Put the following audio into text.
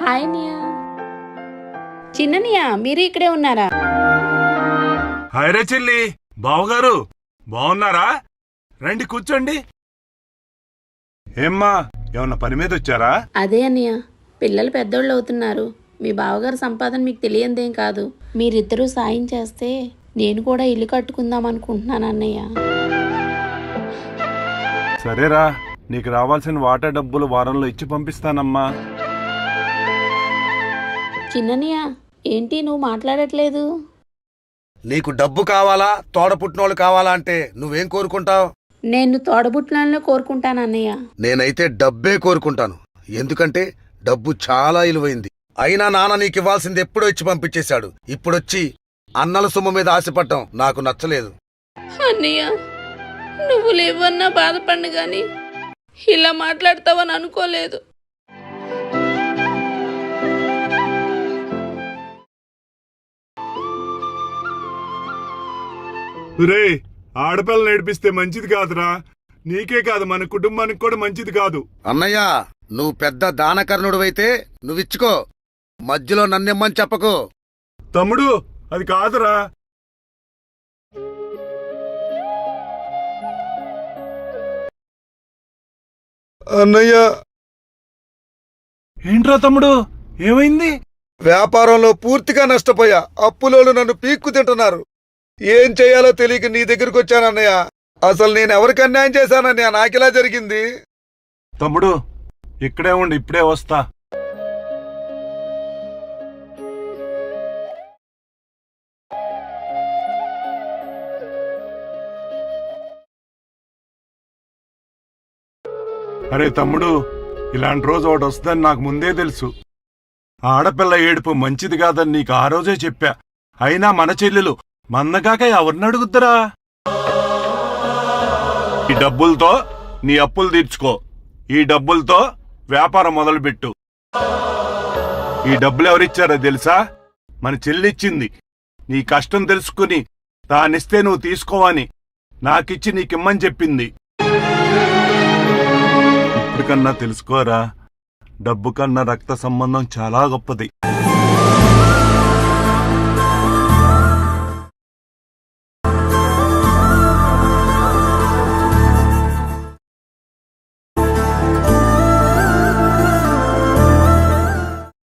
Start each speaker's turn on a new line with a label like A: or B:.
A: Hi Nia. చిన్ననియా మీరు ఇక్కడే ఉన్నారా?
B: హాయ్ చెల్లి బావగారు బాగున్నారా రండి కూర్చోండి. ఏమ్మా ఏమన్నా పని మీద వచ్చారా?
A: అదే అన్నయ్య పిల్లలు పెద్దోళ్ళు అవుతున్నారు. మీ బావగారు సంపాదన మీకు తెలియందేం కాదు. మీరిద్దరూ సాయం చేస్తే నేను కూడా ఇల్లు కట్టుకుందాం అనుకుంటున్నాను అన్నయ్య.
B: సరేరా నీకు రావాల్సిన వాటర్ డబ్బులు వారంలో ఇచ్చి పంపిస్తానమ్మా.
A: చిన్ననియా ఏంటి నువ్వు మాట్లాడట్లేదు?
C: నీకు డబ్బు కావాలా తోడ పుట్టినోళ్ళు కావాలా అంటే నువ్వేం కోరుకుంటావు?
A: నేను తోడబుట్లలో కోరుకుంటాను అన్నయ్య.
C: నేనైతే డబ్బే కోరుకుంటాను. ఎందుకంటే డబ్బు చాలా ఇలువైంది. అయినా నాన్న నీకు ఇవ్వాల్సింది ఎప్పుడో ఇచ్చి పంపించేశాడు. ఇప్పుడొచ్చి అన్నల సొమ్ము మీద ఆశపడటం నాకు నచ్చలేదు.
A: అన్నయ్య నువ్వు లేవన్నా బాధపడి గాని ఇలా మాట్లాడతావని అనుకోలేదు.
B: రే ఆడపిల్ల నేర్పిస్తే మంచిది కాదురా. నీకే కాదు మన కుటుంబానికి కూడా మంచిది కాదు.
C: అన్నయ్య నువ్వు పెద్ద దానకర్ణుడివైతే నువ్విచ్చుకో. మధ్యలో నన్నెమ్మని చెప్పకు.
B: తమ్ముడు అది కాదురా.
C: అన్నయ్య.
B: ఏంట్రా తమ్ముడు? ఏమైంది?
C: వ్యాపారంలో పూర్తిగా నష్టపోయా. అప్పులోళ్ళు నన్ను పీక్కు తింటున్నారు. ఏం చేయాలో తెలియక నీ దగ్గరికి వచ్చానన్నయ్య అసలు నేను ఎవరికి అన్యాయం చేశానన్నయ్య నాకిలా జరిగింది?
B: తమ్ముడు ఇక్కడే ఉండి ఇప్పుడే వస్తా. అరే తమ్ముడు ఇలాంటి రోజు ఒకటి వస్తుందని నాకు ముందే తెలుసు. ఆడపిల్ల ఏడుపు మంచిది కాదని నీకు ఆ రోజే చెప్పా. అయినా మన చెల్లెలు మన్నగాక ఎవరిని అడుగుద్దరా? ఈ డబ్బులతో నీ అప్పులు తీర్చుకో. ఈ డబ్బులతో వ్యాపారం మొదలుపెట్టు. ఈ డబ్బులు ఎవరిచ్చారో తెలుసా? మన చెల్లిచ్చింది. నీ కష్టం తెలుసుకుని తానిస్తే నువ్వు తీసుకోవని నాకిచ్చి నీకిమ్మని చెప్పింది. ఇప్పటికన్నా తెలుసుకోరా? డబ్బు కన్నా రక్త సంబంధం చాలా గొప్పది.